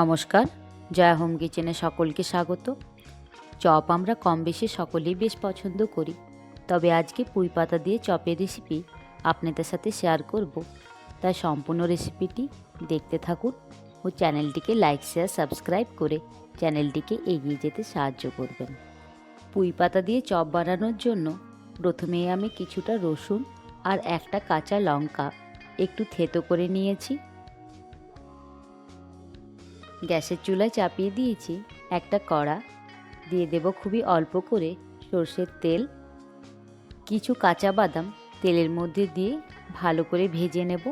নমস্কার, জয়া হোম কিচেনে সকলকে স্বাগত। চপ আমরা কম বেশি সকলেই বেশ পছন্দ করি। তবে আজকে পুঁই পাতা দিয়ে চপের রেসিপি আপনাদের সাথে শেয়ার করব। তাই সম্পূর্ণ রেসিপিটি দেখতে থাকুন ও চ্যানেলটিকে লাইক শেয়ার সাবস্ক্রাইব করে চ্যানেলটিকে এগিয়ে যেতে সাহায্য করবেন। পুঁই পাতা দিয়ে চপ বানানোর জন্য প্রথমে আমি কিছুটা রসুন আর একটা কাঁচা লঙ্কা একটু থেতো করে নিয়েছি। গ্যাসের চুলায় চাপিয়ে দিয়েছি একটা কড়া। দিয়ে দেব খুবই অল্প করে সর্ষের তেল। কিছু কাঁচা বাদাম তেলের মধ্যে দিয়ে ভালো করে ভেজে নেব।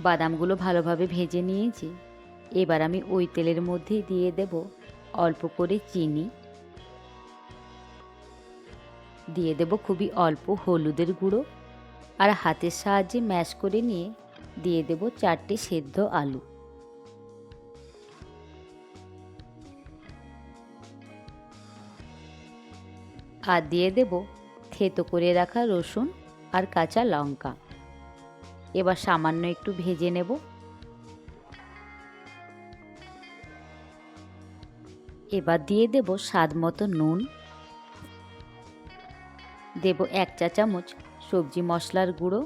বাদামগুলো ভালোভাবে ভেজে নিয়েছি। এবার আমি ওই তেলের মধ্যে দিয়ে দেব অল্প করে চিনি। দিয়ে দেব খুবই অল্প হলুদের গুঁড়ো। আর হাতের সাহায্যে ম্যাশ করে নিয়ে দিয়ে দেব চারটে সেদ্ধ আলু। আর দিয়ে দেব থেতো করে রাখা রসুন আর কাঁচা লঙ্কা। এবার সামান্য একটু ভেজে নেব। এবার দিয়ে দেব স্বাদ মতো নুন। দেব এক চা চামচ সবজি মশলার গুঁড়ো।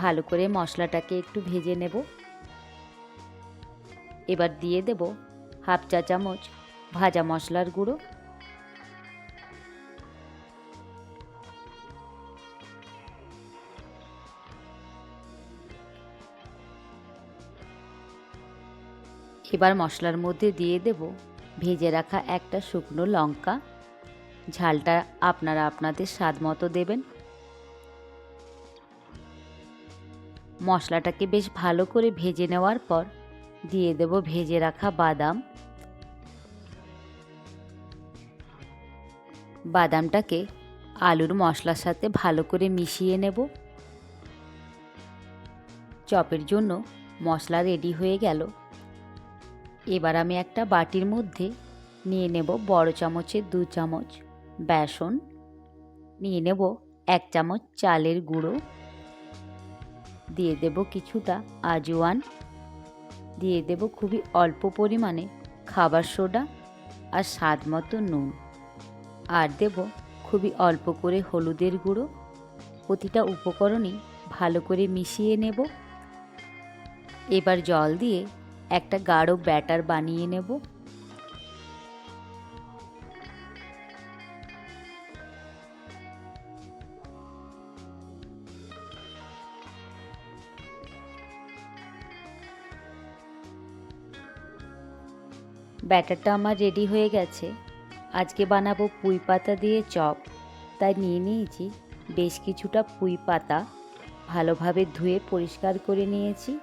ভালো করে মশলাটাকে একটু ভেজে নেব। এবার দিয়ে দেব হাফ চা চামচ ভাজা মশলার গুঁড়ো। এবার মশলার মধ্যে দিয়ে দেব ভেজে রাখা একটা শুকনো লঙ্কা। ঝালটা আপনারা আপনাদের স্বাদ মতো দেবেন। মশলাটাকে বেশ ভালো করে ভেজে নেওয়ার পর দিয়ে দেব ভেজে রাখা বাদাম। বাদামটাকে আলুর মশলার সাথে ভালো করে মিশিয়ে নেব। চপের জন্য মশলা রেডি হয়ে গেল। এবার আমি একটা বাটির মধ্যে নিয়ে নেব বড় চামচের দু চামচ। বেসন। নিয়ে নেব এক চামচ চালের গুঁড়ো। দিয়ে দেব কিছুটা আজওয়ান। দিয়ে দেব খুবই অল্প পরিমাণে খাবার সোডা আর স্বাদ মতো নুন। আর দেব খুবই অল্প করে হলুদের গুঁড়ো। প্রতিটা উপকরণই ভালো করে মিশিয়ে নেব। এবার জল দিয়ে একটা গাঢ় ব্যাটার বানিয়ে নেব। ব্যাটারটা আমার রেডি হয়ে গেছে। আজকে বানাবো পুঁই পাতা দিয়ে চপ। তাই নিয়ে নিয়েছি বেশ কিছুটা পুঁই পাতা। ভালোভাবে ধুয়ে পরিষ্কার করে নিয়েছি।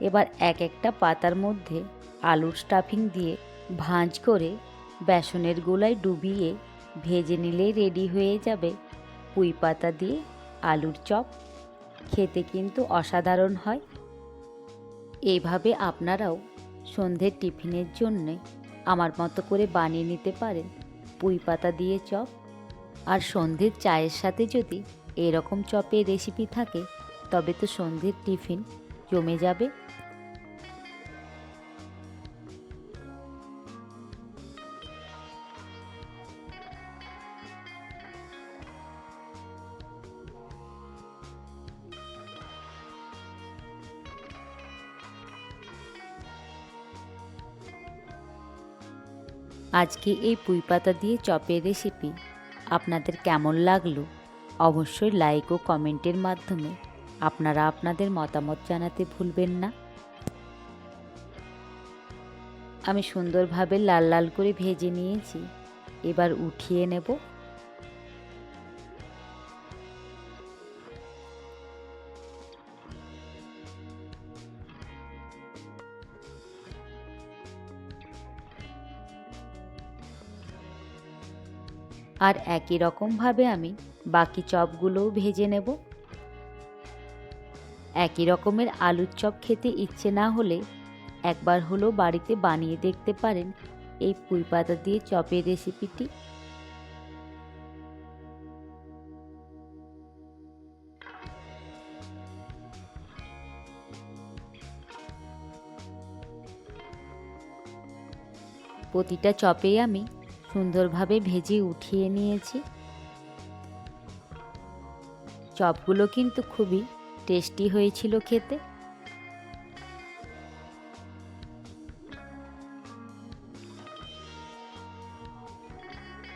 এবার এক একটা পাতার মধ্যে আলুর স্টাফিং দিয়ে ভাঁজ করে বেসনের গোলায় ডুবিয়ে ভেজে নিলেই রেডি হয়ে যাবে পুঁই পাতা দিয়ে আলুর চপ। খেতে কিন্তু অসাধারণ হয়। এইভাবে আপনারাও সন্ধ্যের টিফিনের জন্যে আমার মতো করে বানিয়ে নিতে পারেন। পুঁই পাতা দিয়ে চপ। আর সন্ধ্যের চায়ের সাথে যদি এরকম চপের রেসিপি থাকে, তবে তো সন্ধ্যের টিফিন জমে যাবে। আজকে এই পুঁই পাতা দিয়ে চপের রেসিপি আপনাদের কেমন লাগল? অবশ্যই লাইক ও কমেন্টের মাধ্যমে আপনারা আপনাদের মতামত জানাতে ভুলবেন না। আমি সুন্দরভাবে লাল লাল করে ভেজে নিয়েছি। এবার উঠিয়ে নেব আর একই রকমভাবে আমি বাকি চপগুলোও ভেজে নেব। একই রকমের আলুর চপ খেতে ইচ্ছে না হলে একবার হলো বাড়িতে বানিয়ে দেখতে পারেন এই পুঁই পাতা দিয়ে চপের রেসিপিটি। প্রতিটা চপেই আমি সুন্দরভাবে ভেজে উঠিয়ে নিয়েছি। চপগুলো কিন্তু খুবই টেস্টি হয়েছিল খেতে।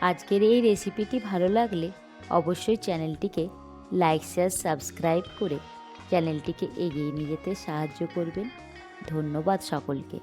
আজকের এই রেসিপিটি ভালো লাগলে অবশ্যই চ্যানেলটিকে লাইক, শেয়ার, সাবস্ক্রাইব করে চ্যানেলটিকে এগিয়ে নিয়ে যেতে সাহায্য করবেন। ধন্যবাদ সকলকে।